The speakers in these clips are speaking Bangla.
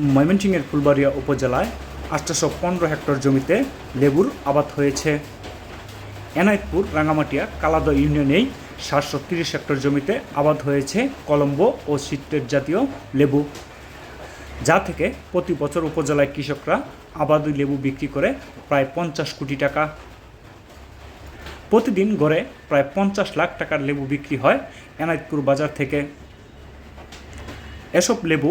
ময়মনসিংহের ফুলবাড়িয়া উপজেলায় আটশোশো পনেরো হেক্টর জমিতে লেবুর আবাদ হয়েছে। এনায়েতপুর রাঙামাটিয়া কালাদ ইউনিয়নেই সাতশো তিরিশ হেক্টর জমিতে আবাদ হয়েছে কলম্বো ও সিট্রেট জাতীয় লেবু। যা থেকে প্রতি বছর উপজেলায় কৃষকরা আবাদি লেবু বিক্রি করে প্রায় পঞ্চাশ কোটি টাকা। প্রতিদিন গড়ে প্রায় পঞ্চাশ লাখ টাকার লেবু বিক্রি হয় এনায়েতপুর বাজার থেকে। এসব লেবু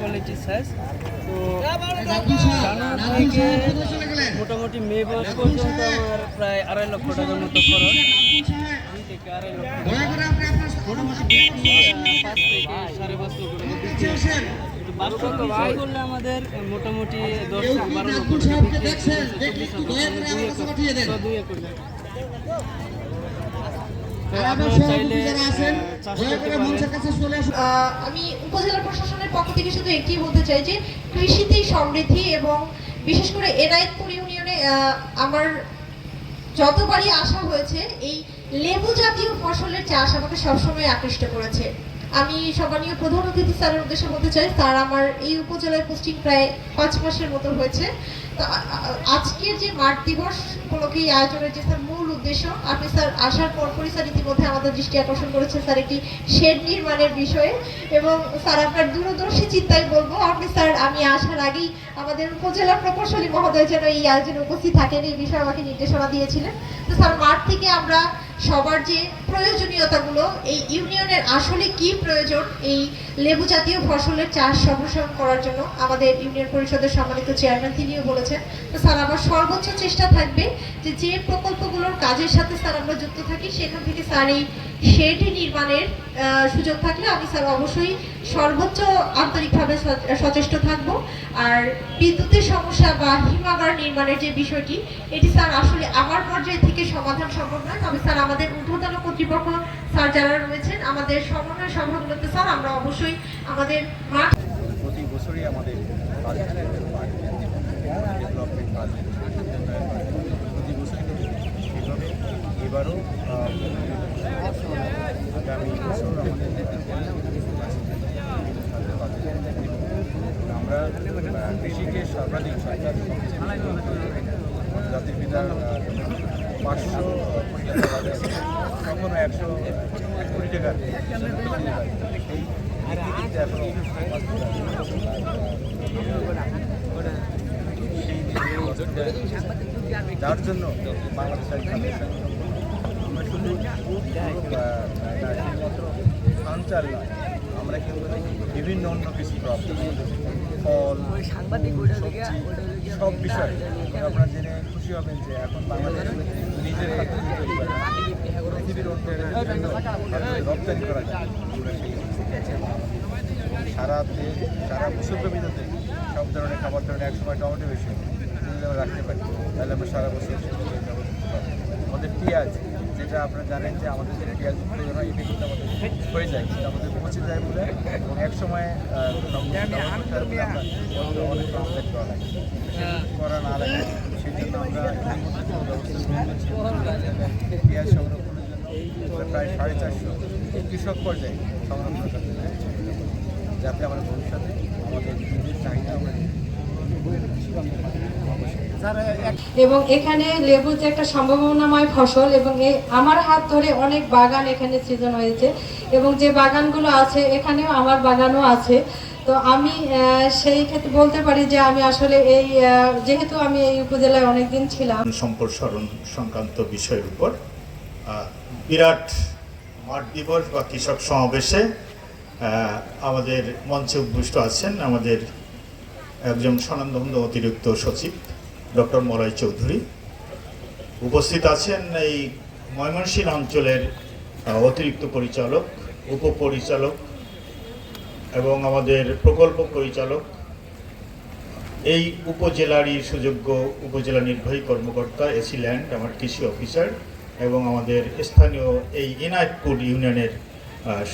কলেজের সাইজ তো জানুয়ারি থেকে মোটামুটি মে মাস পর্যন্ত আমার প্রায় আড়াই লক্ষ টাকার মতো খরচ। দুই থেকে আড়াই লক্ষ টাকা। পাঁচ থেকে সাড়ে পাঁচ লক্ষ টাকা। বিক্রি হচ্ছে। কিন্তু বাস্তব বিষয় করলে আমাদের মোটামুটি দশ থেকে বারো লক্ষ টাকা আমি উপজেলা প্রশাসনের পক্ষ থেকে শুধু একটি বলতে চাই যে কৃষিতেই সমৃদ্ধি এবং বিশেষ করে এনায়েতপুর ইউনিয়নে আমার যতবারই আসা হয়েছে, এই লেবু জাতীয় ফসলের চাষ আমাকে সবসময় আকৃষ্ট করেছে। আমি সবানীয় প্রধান অতিথি স্যারের উদ্দেশ্যে বলতে চাই, স্যার, আমার এই উপজেলায় পোস্টিং প্রায় পাঁচ মাসের মতো হয়েছে। আজকের যে মাঠ দিবস উপলক্ষে এই আয়োজনের যে স্যার উদ্দেশ্য আপনি স্যার আসার পরপরই স্যার ইতিমধ্যে আমাদের দৃষ্টি আকর্ষণ করেছেন স্যার একটি শেড নির্মাণের বিষয়ে। এবং স্যার, আপনার দূরদর্শী চিন্তায় বলব আপনি স্যার আমি আসার আগেই আমাদের উপজেলা প্রকৌশলী মহোদয় যেন এই আয়োজনে উপস্থিত থাকেন, এই বিষয়ে আমাকে নির্দেশনা দিয়েছিলেন। তো স্যার, মাঠ থেকে আমরা সবার যে প্রয়োজনীয়তাগুলো, এই ইউনিয়নের আসলে কি প্রয়োজন, এই লেবু জাতীয় ফসলের চাষ সম্প্রসারণ করার জন্য আমাদের ইউনিয়ন পরিষদের সম্মানিত চেয়ারম্যান তিনিও বলেছেন। তো স্যার, আমার সর্বোচ্চ চেষ্টা থাকবে যে যে প্রকল্পগুলোর কাজের সাথে স্যার আমরা যুক্ত থাকি, সেখান থেকে স্যার এই শেড নির্মাণের সুযোগ থাকলে আমি স্যার অবশ্যই সর্বোচ্চ আন্তরিকভাবে সচেষ্ট থাকব আর বিদ্যুতের সমস্যা বা হিমাগার নির্মাণের যে বিষয়টি এটি স্যার আসলে আমার পর্যায় থেকে সমাধান সম্ভব নয় তবে স্যার আমাদের ঊর্ধ্বতন কর্তৃপক্ষ স্যার যারা রয়েছেন আমাদের সমন্বয় সভাগুলোতে স্যার আমরা অবশ্যই আমাদের মাঠ প্রতি বছরই আমাদের ডেভেলপমেন্ট কাজ উন্নয়ন কাজ প্রতি বছরই করি সেভাবে এবারও আমরা কৃষিকে সর্বাধিক সরকার জাতির পিতার পাঁচশো টাকা কখনো একশো টাকার। এই যার জন্য বাংলাদেশ ফাউন্ডেশন আমরা শুধু আহ, এটা শুধুমাত্র ধান আমরা কিন্তু বিভিন্ন অন্য কিছু ক্রপ ফল সবজি সব বিষয় আপনারা জেনে খুশি হবেন যে এখন বাংলাদেশ নিজের তৈরি করে পৃথিবীর অন্য রপ্তানি করা যায় আমরা সেই সারা দেশ সারা জমিতে সব ধরনের খাবার ধরনের এক সময় টমেটো বেশি রাখতে পারি তাহলে আমরা সারা বছর আমাদের পেঁয়াজ যেটা আপনারা জানেন যে আমাদের যে পেঁয়াজ উৎপাদন হয় এটা কিন্তু আমাদের হয়ে যায়, কিন্তু আমাদের পচে যায় বলে এবং এক সময় অনেক কমপ্লেট করা লাগে করা না লাগে সেই জন্য আমরা। পেঁয়াজ সংরক্ষণের জন্য প্রায় সাড়ে চারশো কৃষক পর্যায়ে সংরক্ষণ করতে যাতে আমরা ভবিষ্যতে আমাদের চাহিদা আমরা এবং এখানে লেবু যে একটা সম্ভাবনাময় ফসল এবং এ আমার হাত ধরে অনেক বাগান এখানে সৃজন হয়েছে এবং যে বাগানগুলো আছে এখানেও আমার বাগানও আছে। তো আমি সেই ক্ষেত্রে বলতে পারি যে আমি আসলে এই যেহেতু আমি এই উপজেলায় অনেকদিন ছিলাম। সম্প্রসারণ সংক্রান্ত বিষয়ের উপর বিরাট মাঠ দিবস বা কৃষক সমাবেশে আমাদের মঞ্চে উপবিষ্ট আছেন আমাদের একজন স্বনামধন্য অতিরিক্ত সচিব ডক্টর মলয় চৌধুরী উপস্থিত আছেন এই ময়মনসিংহ অঞ্চলের অতিরিক্ত পরিচালক, উপপরিচালক এবং আমাদের প্রকল্প পরিচালক। এই উপজেলারই সুযোগ্য উপজেলা নির্বাহী কর্মকর্তা এসি ল্যান্ড, আমার কৃষি অফিসার এবং আমাদের স্থানীয় এই ইনায়তপুর ইউনিয়নের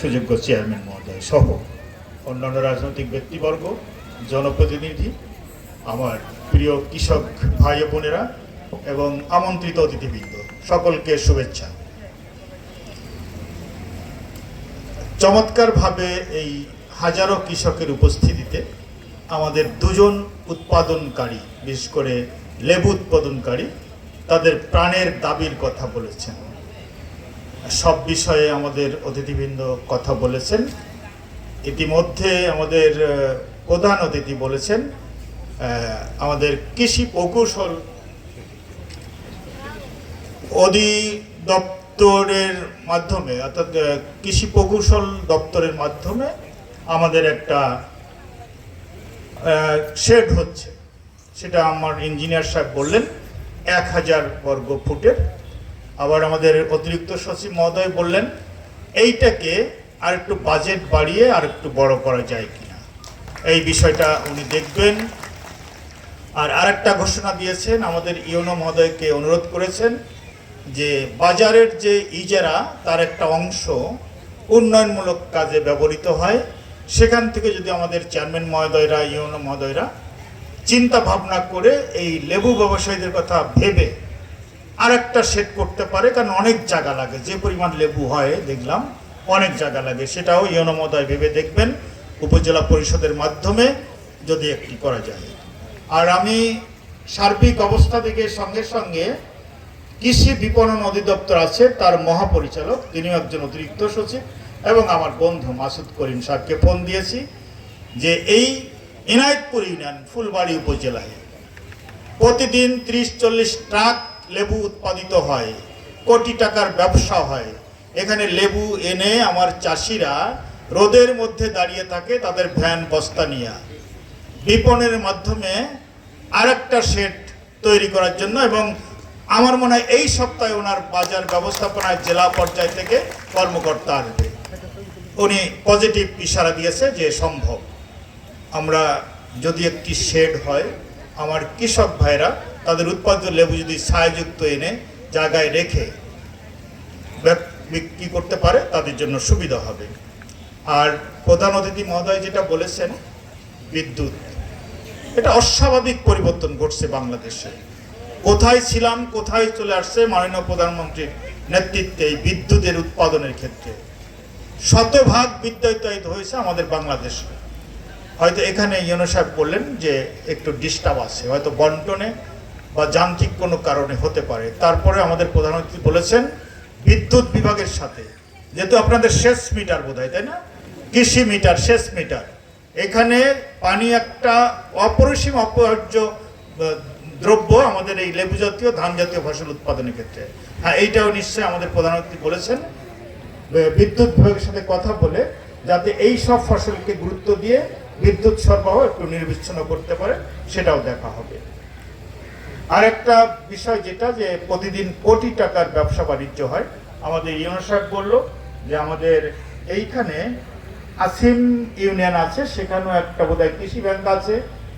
সুযোগ্য চেয়ারম্যান মহোদয় সহ অন্যান্য রাজনৈতিক ব্যক্তিবর্গ, জনপ্রতিনিধি, আমার প্রিয় কৃষক ভাই বোনেরা এবং আমন্ত্রিত অতিথিবৃন্দ, সকলকে শুভেচ্ছা। চমৎকারভাবে এই হাজারো কৃষকের উপস্থিতিতে আমাদের দুজন উৎপাদনকারী, বিশেষ করে লেবু উৎপাদনকারী, তাদের প্রাণের দাবির কথা বলেছেন। সব বিষয়ে আমাদের অতিথিবৃন্দ কথা বলেছেন। ইতিমধ্যে আমাদের প্রধান অতিথি বলেছেন আমাদের কৃষি প্রকৌশল অধিদপ্তরের মাধ্যমে, অর্থাৎ কৃষি প্রকৌশল দপ্তরের মাধ্যমে আমাদের একটা শেড হচ্ছে। সেটা আমার ইঞ্জিনিয়ার সাহেব বললেন, এক হাজার বর্গ ফুটের। আবার আমাদের অতিরিক্ত সচিব মহোদয় বললেন, এইটাকে আর একটু বাজেট বাড়িয়ে আর একটু বড় করা যায় কিনা। এই বিষয়টা উনি দেখবেন। আর আরেকটা ঘোষণা দিয়েছেন আমাদের ইউনো মহোদয়কে অনুরোধ করেছেন যে বাজারের যে ইজারা, তার একটা অংশ উন্নয়নমূলক কাজে ব্যবহৃত হয়। সেখান থেকে যদি আমাদের চেয়ারম্যান মহোদয়রা, ইউনো মহোদয়রা চিন্তা ভাবনা করে এই লেবু ব্যবসায়ীদের কথা ভেবে আর একটা সেট করতে পারে, কারণ অনেক জায়গা লাগে। যে পরিমাণ লেবু হয়, দেখলাম অনেক জায়গা লাগে। সেটাও ইউনো মহোদয় ভেবে দেখবেন। উপজেলা পরিষদের মাধ্যমে যদি একটি করা যায়। আর আমি সার্বিক অবস্থা থেকে সঙ্গে সঙ্গে কৃষি বিপণন অধিদপ্তর আছে, তার মহাপরিচালক, তিনিও একজন অতিরিক্ত সচিব, এবং আমার বন্ধু মাসুদ করিম সাহেবকে ফোন দিয়েছি যে এই ইনায়তপুর ইউনিয়ন, ফুলবাড়ি উপজেলায় প্রতিদিন ত্রিশ চল্লিশ ট্রাক লেবু উৎপাদিত হয়, কোটি টাকার ব্যবসা হয়। এখানে লেবু এনে আমার চাষিরা রোদের মধ্যে দাঁড়িয়ে থাকে, তাদের ভ্যান বস্তা নিয়ে। বিপণনের মাধ্যমে আরেকটা সেট তৈরি করার জন্য এবং আমার মনে হয় এই সপ্তাহে ওনার বাজার ব্যবস্থাপনায় জেলা পর্যায় থেকে কর্মকর্তা আসবে। উনি পজিটিভ ইশারা দিয়েছে যে সম্ভব। আমরা যদি একটি শেড হয়, আমার কৃষক ভাইরা তাদের উৎপাদিত লেবু যদি ছায়াযুক্ত এনে জায়গায় রেখে বিক্রি করতে পারে, তাদের জন্য সুবিধা হবে। আর প্রধান অতিথি মহোদয় যেটা বলেছেন, বিদ্যুৎ। এটা অস্বাভাবিক পরিবর্তন ঘটছে বাংলাদেশে। কোথায় ছিলাম, কোথায় চলে আসছে মাননীয় প্রধানমন্ত্রীর নেতৃত্বে এই বিদ্যুতের উৎপাদনের ক্ষেত্রে? শতভাগ বিদ্যুতায়িত হয়েছে আমাদের বাংলাদেশে। হয়তো এখানে ইউনো সাহেব বললেন যে একটু ডিস্টার্ব আছে, হয়তো বন্টনে বা যান্ত্রিক কোনো কারণে হতে পারে। তারপরে আমাদের প্রধানমন্ত্রী বলেছেন বিদ্যুৎ বিভাগের সাথে, যেহেতু আপনাদের শেষ মিটার বোধ তাই না? কৃষি মিটার শেষ মিটার। এখানে পানি একটা অপরিসীম অপরিহার্য দ্রব্য আমাদের এই লেবু জাতীয়, ধান জাতীয় ফসল উৎপাদনের ক্ষেত্রে। হ্যাঁ এইটাও নিশ্চয়ই আমাদের প্রধানমন্ত্রী বলেছেন। বিদ্যুৎ বিভাগের সাথে কথা বলে যাতে এই সব ফসলকে গুরুত্ব দিয়ে বিদ্যুৎ সরবরাহ একটু নির্বিচ্ছিন্ন করতে পারে, সেটাও দেখা হবে। আরেকটা বিষয় যেটা যে প্রতিদিন কোটি টাকার ব্যবসা বাণিজ্য হয়, আমাদের ইউনো সাহেব বলল যে আমাদের এইখানে আসিম ইউনিয়ন আছে, সেখানেও একটা বোধহয় কৃষি ব্যাংক আছে,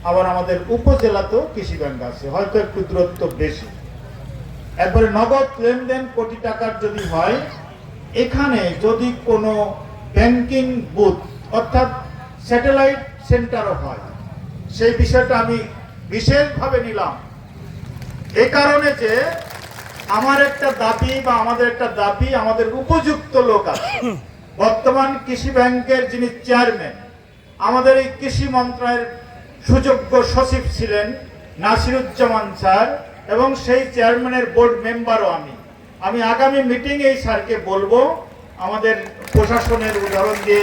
আবার আমাদের উপজেলাতেও কৃষি ব্যাংক আছে, হয়তো একটু দূরত্ব বেশি। একবারে নগদ লেনদেন কোটি টাকার যদি হয়, এখানে যদি কোনো ব্যাংকিং বুথ, অর্থাৎ স্যাটেলাইট সেন্টারও হয়, সেই বিষয়টা আমি বিশেষভাবে নিলাম। এ কারণে যে আমার একটা দাবি বা আমাদের একটা দাবি, আমাদের উপযুক্ত লোক আছে। বর্তমান কৃষি ব্যাংকের যিনি চেয়ারম্যান, আমাদের এই কৃষি মন্ত্রণালয়ের সুযোগ্য সচিব ছিলেন নাসিরুজ্জামান স্যার এবং সেই চেয়ারম্যানের বোর্ড মেম্বারও আমি। আমি আগামী মিটিং এই স্যারকে বলব, আমাদের প্রশাসনের উদাহরণ দিয়ে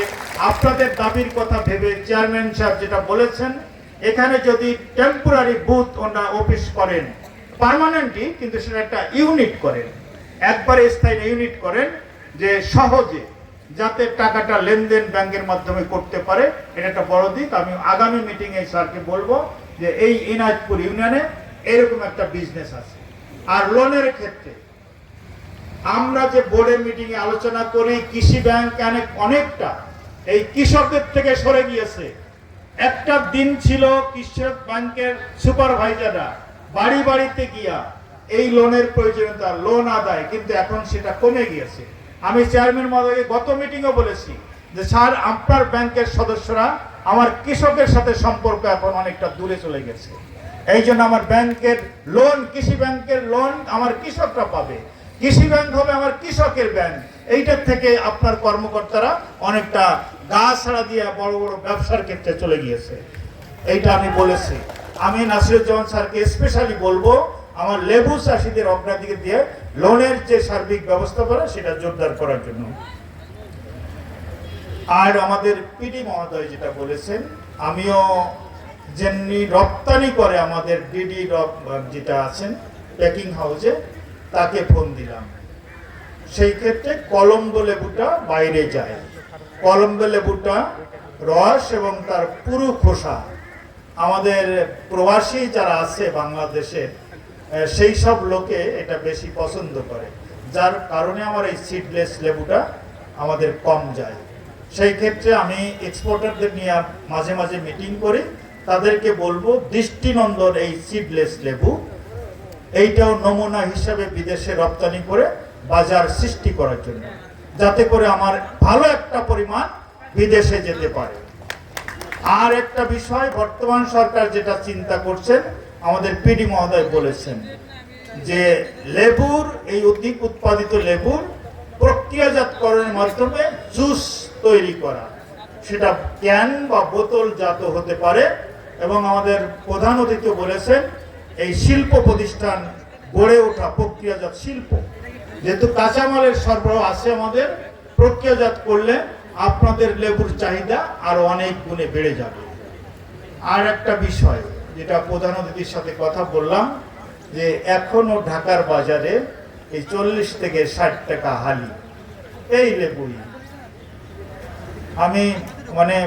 আপনাদের দাবির কথা ভেবে চেয়ারম্যান সাহেব যেটা বলেছেন, এখানে যদি টেম্পোরারি বুথ ওনারা অফিস করেন পার্মানেন্টলি কিন্তু সেটা একটা ইউনিট করেন। একবারে স্থায়ী ইউনিট করেন যে সহজে যাতে টাকাটা লেনদেন ব্যাংকের মাধ্যমে করতে পারে, এটা একটা বড় দিক। আমি আগামী মিটিংয়ে স্যারকে বলব যে এই ইনায়তপুর ইউনিয়নে এরকম একটা বিজনেস আছে। আর লোনের ক্ষেত্রে আমরা যে বোর্ডের মিটিং এ আলোচনা করি, কৃষি ব্যাংক অনেক, অনেকটা, এই কৃষকদের থেকে সরে গিয়েছে। একটা দিন ছিল কৃষক ব্যাংকের সুপারভাইজাররা বাড়ি বাড়িতে গিয়া এই লোনের প্রয়োজনীয়তা লোন আদায়, কিন্তু এখন সেটা কমে গিয়েছে। আমি চেয়ারম্যান মহোদয়কে গত মিটিংও বলেছি যে, স্যার, আপনার ব্যাংকের সদস্যরা আমার কৃষকের সাথে সম্পর্ক এখন অনেকটা দূরে চলে গেছে। এই জন্য আমার ব্যাংকের লোন কৃষি ব্যাংকের লোন আমার কৃষকরা পাবে। কৃষি ব্যাংক হবে আমার কৃষকের ব্যাংক। এইটার থেকে আপনার কর্মকর্তারা অনেকটা গা ছাড়া দিয়ে বড় বড় ব্যবসার ক্ষেত্রে চলে গিয়েছে। এইটা আমি বলেছি। আমি নাসিরুজ্জামান স্যারকে স্পেশালি বলব আমার লেবু চাষিদের অগ্রাধিকার দিয়ে লোনের যে সার্বিক ব্যবস্থাপনা সেটা জোরদার করার জন্য। আর আমাদের পিডি মহোদয় যেটা বলেছেন আমিও যেমনি রপ্তানি করে আমাদের ডিডি যেটা আছেন প্যাকিং হাউসে তাকে ফোন দিলাম। সেই ক্ষেত্রে কলম্বো লেবুটা বাইরে যায়। কলম্বো লেবুটা রস এবং তার পুরু খোসা। আমাদের প্রবাসী যারা আছে বাংলাদেশে আহ, সেই সব লোকে এটা বেশি পছন্দ করে, যার কারণে আমার এই সিডলেস লেবুটা আমাদের কম যায়। সেই ক্ষেত্রে আমি এক্সপোর্টারদের নিয়ে মাঝে মাঝে মিটিং করি, তাদেরকে বলব দৃষ্টিনন্দন এই সিডলেস লেবু, এইটাও নমুনা হিসাবে বিদেশে রপ্তানি করে বাজার সৃষ্টি করার জন্য, যাতে করে আমার ভালো একটা পরিমাণ বিদেশে যেতে পারে। আর একটা বিষয়, বর্তমান সরকার যেটা চিন্তা করছেন, আমাদের পিডি মহোদয় বলেছেন যে লেবুর, এই অধিক উৎপাদিত লেবুর প্রক্রিয়াজাতকরণের মাধ্যমে জুস তৈরি করা। সেটা ক্যান বা বোতল জাত হতে পারে এবং আমাদের প্রধান অতিথি বলেছেন, এই শিল্প প্রতিষ্ঠান গড়ে ওঠা প্রক্রিয়াজাত শিল্প। যেহেতু কাঁচামালের সরবরাহ আছে আমাদের, প্রক্রিয়াজাত করলে আপনাদের লেবুর চাহিদা আরও অনেক গুণে বেড়ে যাবে। আর একটা বিষয়, যেটা প্রধান অতিথির সাথে কথা বললাম, যে এখনও ঢাকার বাজারে এই চল্লিশ থেকে ষাট টাকা হালি, এই লেবুই। আমি মানে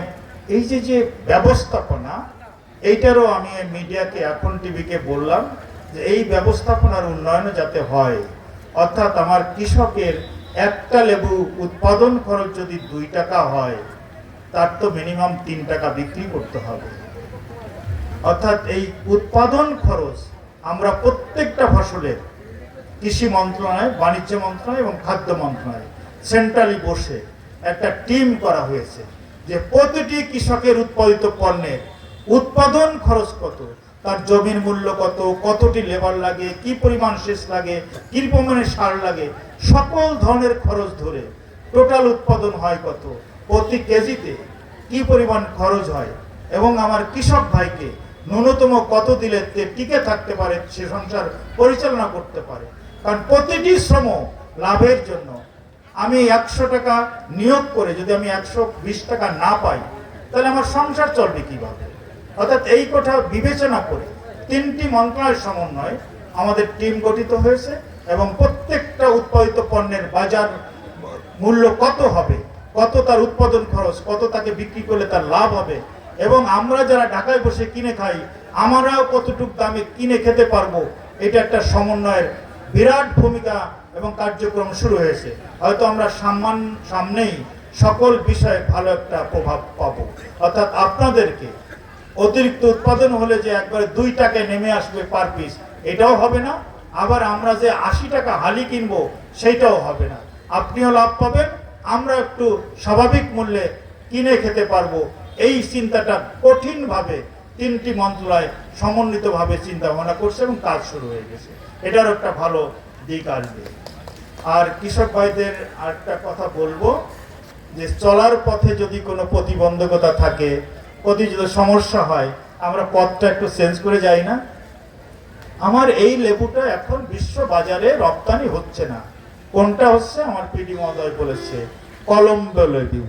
এই যে যে ব্যবস্থাপনা, এইটারও আমি মিডিয়াকে এখন টিভিকে বললাম যে এই ব্যবস্থাপনার উন্নয়ন যাতে হয়, অর্থাৎ আমার কৃষকের একটা লেবু উৎপাদন খরচ যদি দুই টাকা হয়, তার তো মিনিমাম তিন টাকা বিক্রি করতে হবে। অর্থাৎ এই উৎপাদন খরচ আমরা প্রত্যেকটা ফসলের কৃষি মন্ত্রণালয়, বাণিজ্য মন্ত্রণালয় এবং খাদ্য মন্ত্রণালয় সেন্ট্রালি বসে একটা টিম করা হয়েছে যে প্রতিটি কৃষকের উৎপাদিত পণ্যের উৎপাদন খরচ কত তার জমির মূল্য কত, কতটি লেবার লাগে, কি পরিমাণ সেচ লাগে, কি পরিমাণে সার লাগে, সকল ধরনের খরচ ধরে টোটাল উৎপাদন হয় কত, প্রতি কেজিতে কি পরিমাণ খরচ হয়? এবং আমার কৃষক ভাইকে ন্যূনতম কত দিলে টিকে থাকতে পারে, সে সংসার পরিচালনা করতে পারে? কারণ প্রতিটি শ্রম লাভের জন্য আমি একশো টাকা নিয়োগ করে যদি আমি একশো বিশ টাকা না পাই, তাহলে আমার সংসার চলবে কীভাবে? অর্থাৎ এই কথা বিবেচনা করে তিনটি মন্ত্রণালয়ের সমন্বয় আমাদের টিম গঠিত হয়েছে এবং প্রত্যেকটা উৎপাদিত পণ্যের বাজার মূল্য কত হবে, কত তার উৎপাদন খরচ, কত তাকে বিক্রি করলে তার লাভ হবে, এবং আমরা যারা ঢাকায় বসে কিনে খাই, আমরাও কতটুক দামে কিনে খেতে পারব, এটা একটা সমন্বয়ের বিরাট ভূমিকা এবং কার্যক্রম শুরু হয়েছে। হয়তো আমরা সামান সামনেই সকল বিষয়ে ভালো একটা প্রভাব পাবো। অর্থাৎ আপনাদেরকে অতিরিক্ত উৎপাদন হলে যে একবারে দুই টাকায় নেমে আসবে পার পিস এটাও হবে না। আবার আমরা যে আশি টাকা হালি কিনবো, সেইটাও হবে না। আপনিও লাভ পাবেন আমরা একটু স্বাভাবিক মূল্যে কিনে খেতে পারব। এই চিন্তাটা কঠিনভাবে তিনটি মন্ত্রণালয় সমন্বিতভাবে চিন্তা ভাবনা করছে এবং কাজ শুরু হয়ে গেছে। এটারও একটা ভালো দিক আসবে। আর কৃষক ভাইদের আরেকটা কথা বলব, যে চলার পথে যদি কোনো প্রতিবন্ধকতা থাকে যদি সমস্যা হয়, আমরা পথটা একটু চেঞ্জ করে যাই না? আমার এই লেবুটা এখন বিশ্ব বাজারে রপ্তানি হচ্ছে না। কোনটা হচ্ছে? আমার পিডি মহোদয় বলেছে, কলম্বো লেবু।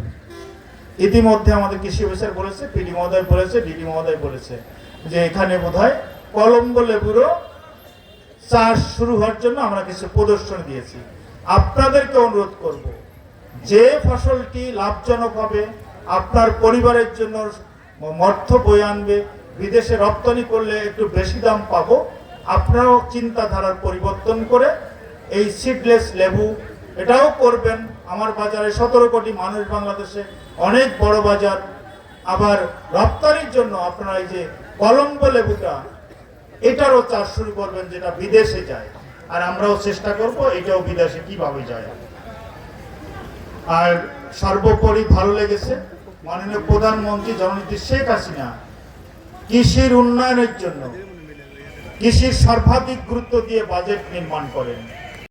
ইতিমধ্যে আমাদের কৃষি অফিসার বলেছে পিডি মহোদয় বলেছে ডিডি মহোদয় বলেছে যে এখানে বোধ হয় কলম্বো লেবুরও চাষ শুরু হওয়ার জন্য আমরা কিছু প্রদর্শন দিয়েছি। আপনাদেরকে অনুরোধ করব, যে ফসলটি লাভজনক হবে, আপনার পরিবারের জন্য অর্থ বয়ে আনবে। বিদেশে রপ্তানি করলে একটু বেশি দাম পাবো। আপনারাও চিন্তাধারার পরিবর্তন করে এই সিডলেস লেবু, এটাও করবেন। আমার বাজারে সতেরো কোটি মানুষ বাংলাদেশে, অনেক বড় বাজার। আবার রপ্তানির জন্য আপনারা এই যে কলম্বো লেবুটা, এটারও চাষ শুরু করবেন যেটা বিদেশে যায়। আর আমরাও চেষ্টা করব এটাও বিদেশে কীভাবে যায়। আর সর্বোপরি ভালো লেগেছে। মাননীয় প্রধানমন্ত্রী জননীতি শেখ হাসিনা কৃষির উন্নয়নের জন্য কৃষির সর্বাধিক গুরুত্ব দিয়ে বাজেট নির্মাণ করেন।